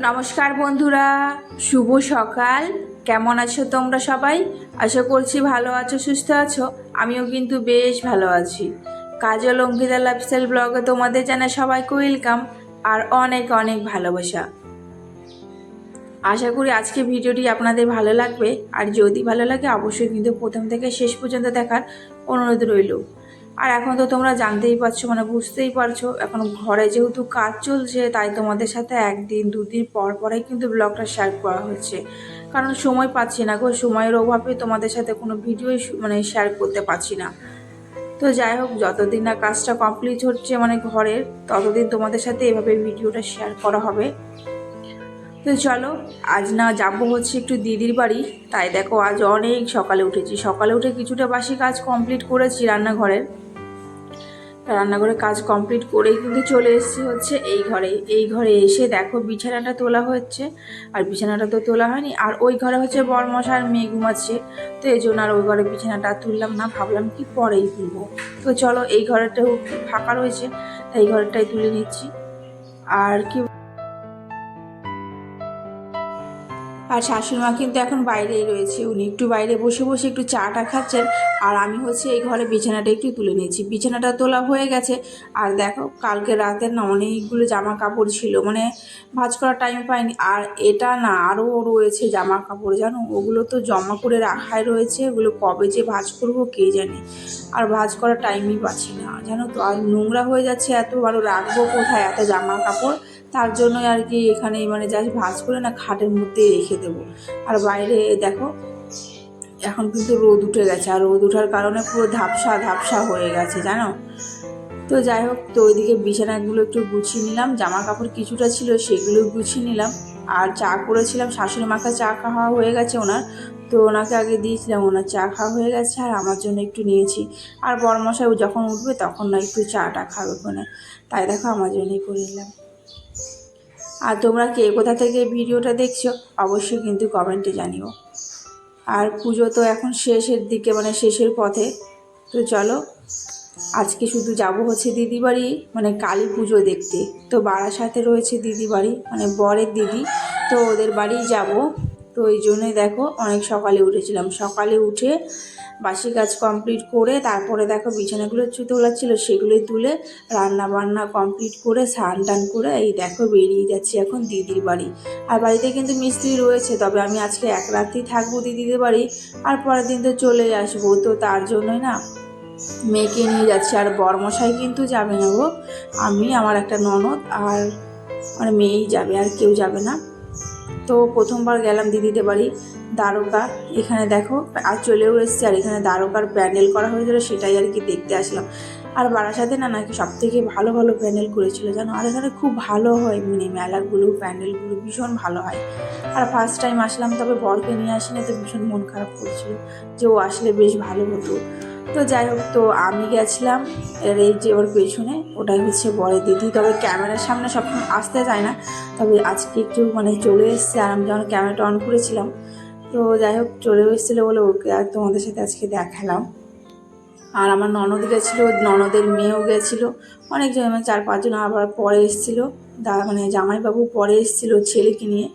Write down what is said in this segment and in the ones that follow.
নমস্কার বন্ধুরা, শুভ সকাল। কেমন আছো তোমরা সবাই? আশা করছি ভালো আছো, সুস্থ আছো। আমিও কিন্তু বেশ ভালো আছি। কাজল অঙ্কিতা লাইফস্টাইল ব্লগে তোমাদের জানা সবাইকে ওয়েলকাম আর অনেক অনেক ভালোবাসা। আশা করি আজকে ভিডিওটি আপনাদের ভালো লাগবে। আর যদি ভালো লাগে, অবশ্যই কিন্তু প্রথম থেকে শেষ পর্যন্ত দেখার অনুরোধ রইল। আর এখন তো তোমরা জানতেই পারছ মানে বুঝতেই পারছ, এখন ঘরে যেহেতু কাজ চলছে, তাই তোমাদের সাথে একদিন, দুদিন পর পরে কিন্তু ব্লগটা শেয়ার করা হচ্ছে। কারণ সময় পাচ্ছি না গো, সময়ের অভাবে তোমাদের সাথে কোনো ভিডিওই মানে শেয়ার করতে পারছি না। তো যাই হোক, যতদিন না কাজটা কমপ্লিট হচ্ছে মানে ঘরের, ততদিন তোমাদের সাথে এভাবে ভিডিওটা শেয়ার করা হবে। তো চলো, আজ না যাব হচ্ছে একটু দিদির বাড়ি। তাই দেখো, আজ অনেক সকালে উঠেছি। সকালে উঠে কিছুটা বাসি কাজ কমপ্লিট করেছি রান্নাঘরের। রান্নাঘরে কাজ কমপ্লিট করেই কিন্তু চলে এসেছি হচ্ছে এই ঘরে। এই ঘরে এসে দেখো বিছানাটা তোলা হচ্ছে, আর বিছানাটা তো তোলা হয়নি। আর ওই ঘরে হচ্ছে বরমশা আর মেয়ে ঘুমাচ্ছে। তো এই জন্য আর ওই ঘরে বিছানাটা তুললাম না, ভাবলাম কি পরেই তুলবো। তো চলো, এই ঘরটাও ফাঁকা রয়েছে, তাই এই ঘরটাই তুলে নিচ্ছি। আর কি আর শাশুড়িমা কিন্তু এখন বাইরেই রয়েছে। উনি একটু বাইরে বসে বসে একটু চাটা খাচ্ছেন। আর আমি হচ্ছে এই ঘরে বিছানাটা একটু তুলে নিয়েছি। বিছানাটা তোলা হয়ে গেছে। আর দেখো, কালকে রাতের না অনেকগুলো জামা কাপড় ছিল। মানে ভাঁজ করার টাইম পাইনি। আর এটা না আরও রয়েছে জামা কাপড় জানো? ওগুলো তো জমা করে রাখাই রয়েছে। ওগুলো কবে যে ভাঁজ করব কে জানে? আর ভাঁজ করার টাইমই পাচ্ছি না, জানো তো? আর নোংরা হয়ে যাচ্ছে এত। আরও রাখব কোথায় এত জামা কাপড় তার জন্যই আর কি এখানে মানে জাস্ট ভাঁজ করে না খাটের মধ্যেই রেখে দেবো। আর বাইরে দেখো, এখন কিন্তু রোদ উঠে গেছে, আর রোদ ওঠার কারণে পুরো ধাপসা ধাপসা হয়ে গেছে, জানো? তো যাই হোক, তো ওইদিকে বিছানাগুলো একটু গুছিয়ে নিলাম জামা কাপড় কিছুটা ছিল সেগুলো গুছিয়ে নিলাম, আর চা করেছিলাম, শাশুড়ি মাকে চা খাওয়া হয়ে গেছে ওনার, তো ওনাকে আগে দিয়েছিলাম, ওনার চা খাওয়া হয়ে গেছে, আর আমার জন্য একটু নিয়েছি। আর বড়মশাই যখন উঠবে তখন না একটু চাটা খাবে ওখানে, তাই দেখো আমার জন্যই করে নিলাম। আর তোমরা কে, কোথা থেকে ভিডিওটা দেখছ, অবশ্যই কিন্তু কমেন্টে জানিও। আর পুজো তো এখন শেষের দিকে মানে শেষের পথে। তো চলো, আজকে শুধু যাব হচ্ছে দিদি বাড়ি মানে কালী পুজো দেখতে। তো বাড়ার সাথে রয়েছে দিদি বাড়ি মানে বরের দিদি। তো ওদের বাড়ি যাব। তো এই জন্যই দেখো অনেক সকালে উঠেছিলাম। সকালে উঠে বাসি কাজ কমপ্লিট করে তারপরে দেখো বিছানাগুলো তোলা ছিল সেগুলোই তুলে রান্না বান্না কমপ্লিট করে স্নান টান করে এই দেখো বেরিয়ে যাচ্ছি এখন দিদির বাড়ি। আর বাড়িতে কিন্তু মিস্ত্রি রয়েছে, তবে আমি আজকে এক রাতেই থাকব দিদিদের বাড়ি আর পরের দিন তো চলে আসব। তো তার জন্যই না মেয়েকে নিয়ে যাচ্ছি। আর বরমশাই কিন্তু যাবে না গো। আমি, আমার একটা ননদ আর মানে মেয়েই যাবে, আর কেউ যাবে না। তো প্রথমবার গেলাম দিদিদের বাড়ি, দ্বারকা। এখানে দেখো, আর চলেও এসছে, আর এখানে দ্বারকার প্যান্ডেল করা হয়েছিল সেটাই আর কি দেখতে আসলাম। আর বারাসাতে না, নাকি সব থেকে ভালো ভালো প্যান্ডেল করেছিল জানো? আর এখানে খুব ভালো হয় মানে মেলাগুলো, প্যান্ডেলগুলো ভীষণ ভালো হয়। আর ফার্স্ট টাইম আসলাম, তবে বরকে নিয়ে আসিনি তো ভীষণ মন খারাপ করছিল যে ও আসলে বেশ ভালো হতো। তো যাই হোক, তো আমি গেছিলাম এর এই যে ওর পেছনে, ওটাই হচ্ছে বড় দিদি। তবে ক্যামেরার সামনে সবসময় আসতে চায় না, তবে আজকে একটু মানে চলে এসছে আর আমি যখন ক্যামেরাটা অন করেছিলাম, তো যাই হোক চলে এসেছিল বলে ওকে আর তোমাদের সাথে আজকে দেখালাম। আর আমার ননদ গেছিল, ননদের মেয়েও গেছিল, অনেকজন মানে চার পাঁচজন আবার পরে এসেছিল, দা মানে জামাইবাবু পরে এসেছিল ছেলেকে নিয়ে।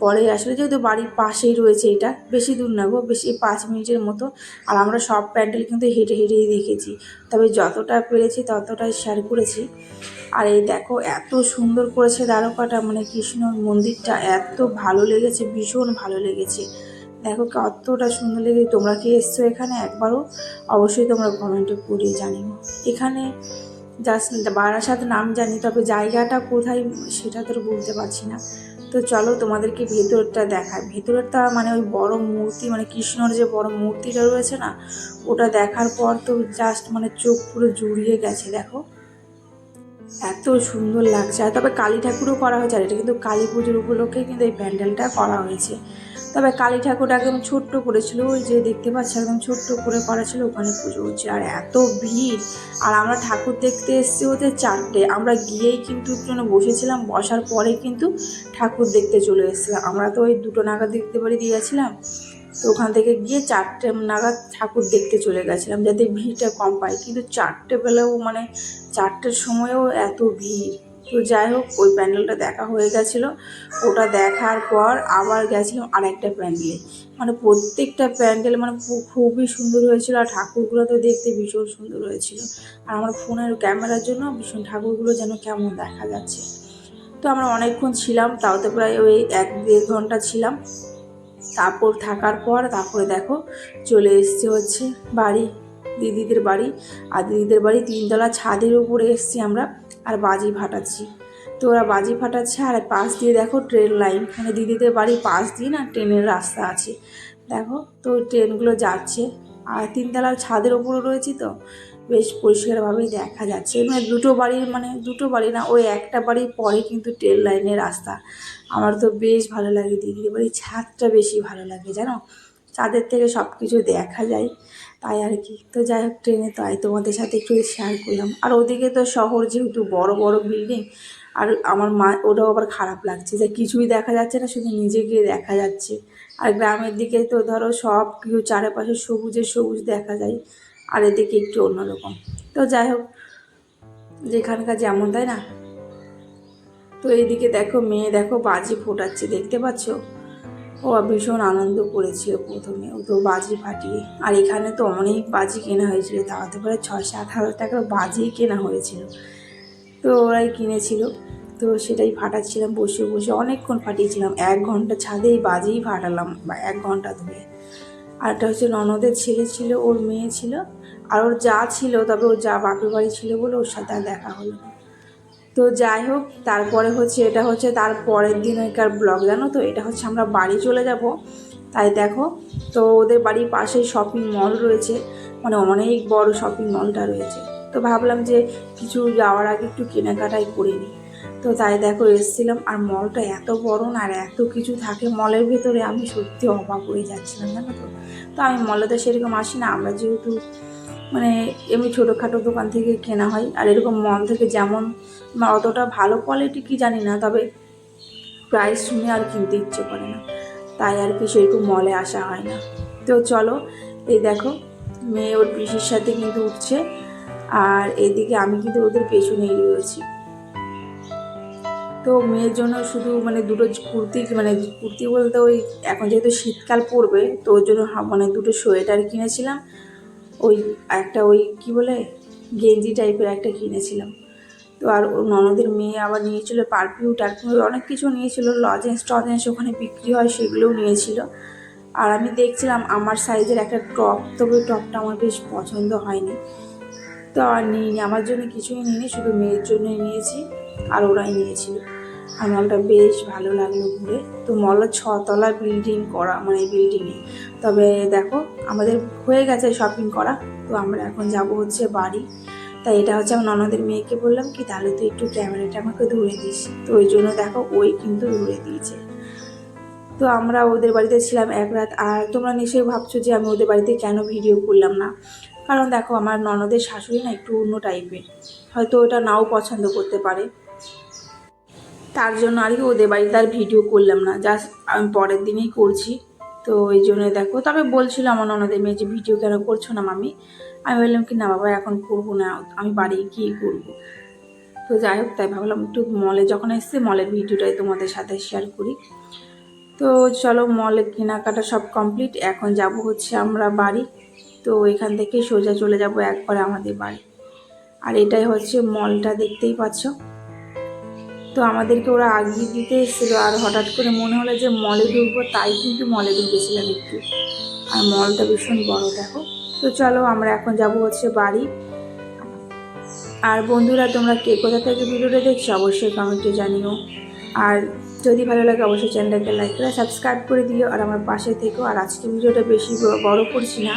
পরে আসলে যেহেতু বাড়ির পাশেই রয়েছে এটা, বেশি দূর না গো, বেশি পাঁচ মিনিটের মতো। আর আমরা সব প্যান্ডেল কিন্তু হেঁটে হেঁটেই দেখেছি। তবে যতটা পেরেছি ততটাই শেয়ার করেছি। আর এই দেখো, এত সুন্দর করেছে দ্বারকাটা মানে কৃষ্ণর মন্দিরটা। এত ভালো লেগেছে, ভীষণ ভালো লেগেছে। দেখো কতটা সুন্দর লেগেছে। তোমরা কি এসছো এখানে একবারও? অবশ্যই তোমরা কমেন্টে পড়িয়ে জানিও। এখানে জাস্ট বারাসাত নাম জানি, তবে জায়গাটা কোথায় সেটা তো বলতে পারছি না। তো চলো তোমাদেরকে ভেতরটা দেখায় ভেতরটা মানে ওই বড় মূর্তি মানে কৃষ্ণর যে বড় মূর্তিটা রয়েছে না, ওটা দেখার পর তো জাস্ট মানে চোখ পুরো জুড়িয়ে গেছে, দেখো। এত সুন্দর লাগছে। আর তবে কালী ঠাকুরও করা হয়েছে, আর এটা কিন্তু কালী পুজোর উপলক্ষে কিন্তু এই প্যান্ডেলটা করা হয়েছে। তবে কালী ঠাকুরটা একদম ছোট্ট করেছিল ওই যে দেখতে পাচ্ছি, একদম ছোট্ট করে করা ছিল ওখানে পুজো হচ্ছে। আর এত ভিড়! আর আমরা ঠাকুর দেখতে এসেছি হতে চারটে। আমরা গিয়েই কিন্তু জন্য বসেছিলাম, বসার পরে কিন্তু ঠাকুর দেখতে চলে এসেছিলাম। আমরা তো ওই দুটো নাগাদ দেখতে বাড়ি দিয়েছিলাম তো ওখান থেকে গিয়ে চারটে নাগাদ ঠাকুর দেখতে চলে গেছিলাম, যাতে ভিড়টা কম পাই। কিন্তু চারটে বেলাও মানে চারটের সময়ও এত ভিড়। তো যাই হোক, ওই প্যান্ডেলটা দেখা হয়ে গেছিল। ওটা দেখার পর আবার গেছিলাম আরেকটা প্যান্ডেলে। মানে প্রত্যেকটা প্যান্ডেল মানে খুবই সুন্দর হয়েছিল আর ঠাকুরগুলো তো দেখতে ভীষণ সুন্দর হয়েছিল। আর আমার ফোনের ক্যামেরার জন্য ভীষণ ঠাকুরগুলো যেন কেমন দেখা যাচ্ছে। তো আমরা অনেকক্ষণ ছিলাম, তাও তো প্রায় ওই এক দেড় ঘণ্টা ছিলাম। তারপর থাকার পর তারপরে দেখো চলে এসছে হচ্ছে বাড়ি, দিদিদের বাড়ি। আর দিদিদের বাড়ি তিনতলা ছাদের উপরে এসছি আমরা আর বাজি ফাটাচ্ছি। তো ওরা বাজি ফাটাচ্ছে আর পাশ দিয়ে দেখো ট্রেন লাইন। মানে দিদিদের বাড়ির পাশ দিয়ে না ট্রেনের রাস্তা আছে। দেখো তো ট্রেনগুলো যাচ্ছে। আর তিনতলার ছাদের ওপরও রয়েছে তো, বেশ পরিষ্কারভাবেই দেখা যাচ্ছে। মানে দুটো বাড়ির মানে দুটো বাড়ি না, ওই একটা বাড়ির পরে কিন্তু ট্রেন লাইনের রাস্তা। আমার তো বেশ ভালো লাগে দিদিদের বাড়ির ছাদটা বেশি ভালো লাগে, জানো? ছাদের থেকে সব কিছু দেখা যায়, তাই আর কি। তো যাই হোক, ট্রেনে তাই তোমাদের সাথে একটু শেয়ার করলাম। আর ওদিকে তো শহর যেহেতু বড় বড় বিল্ডিং আর আমার মা, ওটাও আবার খারাপ লাগছে যে কিছুই দেখা যাচ্ছে না, শুধু নিজে গিয়ে দেখা যাচ্ছে। আর গ্রামের দিকে তো ধরো সব কিছু চারপাশে সবুজে সবুজ দেখা যায়, আর এদিকে একটু অন্যরকম। তো যাই হোক, যেখানকার যেমন, তাই না? তো এইদিকে দেখো মেয়ে দেখো বাজি ফোটাচ্ছে, দেখতে পাচ্ছ? ও ভীষণ আনন্দ করেছিল প্রথমে, ও তো বাজি ফাটিয়ে। আর এখানে তো অনেক বাজি কেনা হয়েছিল তাতে করে ছয় সাত হাজার টাকার বাজি কেনা হয়েছিল। তো ওরাই কিনেছিল, তো সেটাই ফাটাচ্ছিলাম, বসে বসে অনেকক্ষণ ফাটিয়েছিলাম, এক ঘণ্টা ছাদেই বাজিই ফাটালাম, বা এক ঘণ্টা ধরে। আর একটা হচ্ছে ননদের ছেলে ছিল, ওর মেয়ে ছিল, আর ওর যা ছিল, তবে ওর যা বাপের বাড়ি ছিল বলে ওর সাথে আর দেখা হলো না। তো যাই হোক, তারপরে হচ্ছে এটা হচ্ছে তার পরের দিন ওইকার ব্লগ, জানো তো? এটা হচ্ছে আমরা বাড়ি চলে যাব। তাই দেখো, তো ওদের বাড়ির পাশেই শপিং মল রয়েছে। মানে অনেক বড় শপিং মলটা রয়েছে। তো ভাবলাম যে কিছু যাওয়ার আগে একটু কেনাকাটাই করে নিই। তো তাই দেখো, এসেছিলাম। আর মলটা এত বড় না, আর এত কিছু থাকে মলের ভেতরে, আমি সত্যি অবাক হয়ে যাচ্ছিলাম, জানো তো? তো আমি মলে তো সেরকম আসি না আমরা যেহেতু মানে এমনি ছোটোখাটো দোকান থেকে কেনা হয়। আর এরকম মল থেকে যেমন বা অতটা ভালো কোয়ালিটি কি জানি না, তবে প্রাইস শুনে আর কিনতে ইচ্ছে করে না। তাই আর কি সেরকম মলে আসা হয় না। তো চলো, এই দেখো, মেয়ে ওর পিসির সাথে কিন্তু উঠছে। আর এদিকে আমি কিন্তু ওদের পেছনেই রয়েছি। তো মেয়ের জন্য শুধু মানে দুটো কুর্তি মানে কুর্তি বলতে ওই এখন যেহেতু শীতকাল পড়বে, তো ওর জন্য মানে দুটো সোয়েটার কিনেছিলাম। ওই একটা ওই কি বলে গেঞ্জি টাইপের একটা কিনেছিলাম। তো আর ননদের মেয়ে আবার নিয়েছিল পারফিউম টারফিউম অনেক কিছু নিয়েছিল, লজেন্স টজেন্স ওখানে বিক্রি হয় সেগুলোও নিয়েছিল। আর আমি দেখছিলাম আমার সাইজের একটা টপ, তবে টপটা আমার বেশ পছন্দ হয়নি। তো আর নিইনি, আমার জন্য কিছুই নিইনি, শুধু মেয়ের জন্যই নিয়েছি আর ওরাই নিয়েছিল। আর মলটা বেশ ভালো লাগল ঘুরে। তো মল ছতলা বিল্ডিং করা মানে বিল্ডিংয়ে তবে দেখো, আমাদের হয়ে গেছে শপিং করা। তো আমরা এখন যাব হচ্ছে বাড়ি। তাই এটা হচ্ছে আমার ননদের মেয়েকে বললাম কি, তাহলে তুই একটু ক্যামেরাটা আমাকে ধরে দিস। তো ওই জন্য দেখো, ওই কিন্তু ধরে দিয়েছে। তো আমরা ওদের বাড়িতে ছিলাম এক রাত। আর তোমরা নিশ্চয়ই ভাবছ যে আমি ওদের বাড়িতে কেন ভিডিও করলাম না? কারণ দেখো, আমার ননদের শাশুড়ি না একটু অন্য টাইপের হয়তো ওটা নাও পছন্দ করতে পারে। তার জন্য আর কি ওদের বাড়িতে আর ভিডিও করলাম না। জাস্ট আমি পরের দিনেই করছি। তো এই জন্য দেখো, তবে বলছিল আমার ননদের মেয়ে যে, ভিডিও কেন করছ না মামি? আমি বললাম কি, না বাবা, এখন করব না, আমি বাড়ি গিয়ে করব। তো যাই হোক, তাই ভাবলাম একটু মলে, যখন এসছে মলের ভিডিওটাই তোমাদের সাথে শেয়ার করি। তো চলো, মলে কেনাকাটা সব কমপ্লিট এখন যাব হচ্ছে আমরা বাড়ি। তো এখান থেকে সোজা চলে যাব একবারে আমাদের বাড়ি। আর এটাই হচ্ছে মলটা দেখতেই পাচ্ছ। তো আমাদেরকে ওরা আগিয়ে দিতে এসেছিল আর হঠাৎ করে মনে হলো যে মলে ঢুকবো, তাই কিন্তু মলে ঢুকেছিলাম একটু। আর মলটা ভীষণ বড়, দেখো। তো চলো আমরা এখন যাব হচ্ছে বাড়ি। আর বন্ধুরা, তোমরা কে কোথা থেকে ভিডিওটা দেখছ অবশ্যই কমেন্টে জানিও। আর যদি ভালো লাগে অবশ্যই চ্যানেলটাকে লাইক করে সাবস্ক্রাইব করে দিও। আর আমার পাশে থেকো। আর আজকে ভিডিওটা বেশি বড় করছি না।